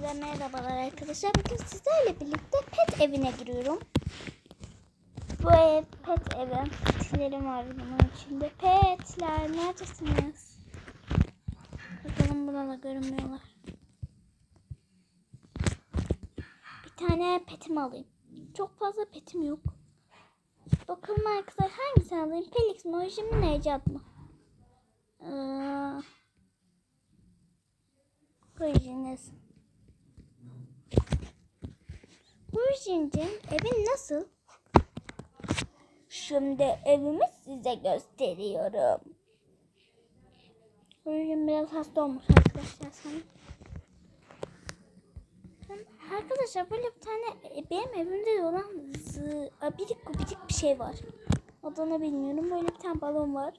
Hepinize merhabalar arkadaşlar. Bugün sizlerle birlikte pet evine giriyorum. Bu ev pet evi. Petlerim var bunun içinde. Petler neredesiniz? Bakalım burada görünmüyorlar. Bir tane petimi alayım. Çok fazla petim yok. Bakalım arkadaşlar hangisini alayım? Felix mi, Oji mi, Necat mı? Ee, Orijiniz. Orijin'cim evin nasıl? Şimdi evimi size gösteriyorum. Orijin biraz hasta olmuş arkadaşlar sana. Arkadaşlar böyle bir tane benim evimde olan zı, abidik gubidik bir şey var. Adını bilmiyorum. Böyle bir tane balon var.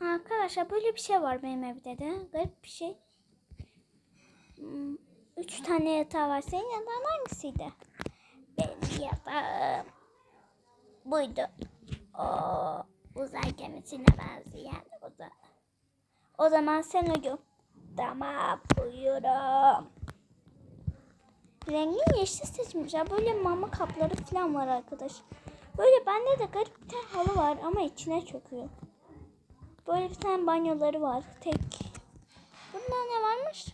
Arkadaşlar böyle bir şey var benim evde de. Garip bir şey. Üç tane yatağı var. Senin yatağın hangisiydi? Benim yatağım buydu. O uzay gemisine benzeyen o da. O zaman sen uyu. Tamam uyuyorum. Rengin yeşil seçmişler. Böyle mama kapları falan var arkadaş. Böyle bende de garip bir tane halı var ama içine çöküyor. Böyle bir tane banyoları var. Tek. Bunda ne varmış?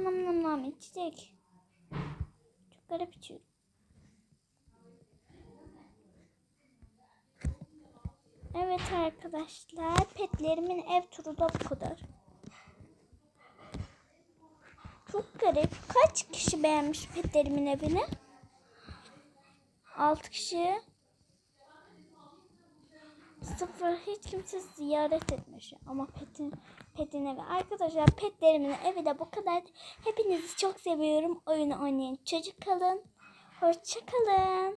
Aa nam nam nam içecek. Çok garip içiyor. Evet arkadaşlar. Petlerimin ev turu da bu kadar. Çok garip. Kaç kişi beğenmiş petlerimin evini? 6 kişi. Sıfır hiç kimse ziyaret etmiş ama petin, petin evi. Arkadaşlar petlerimin evi de bu kadar. Hepinizi çok seviyorum. Oyunu oynayın. Çocuk kalın. Hoşça kalın.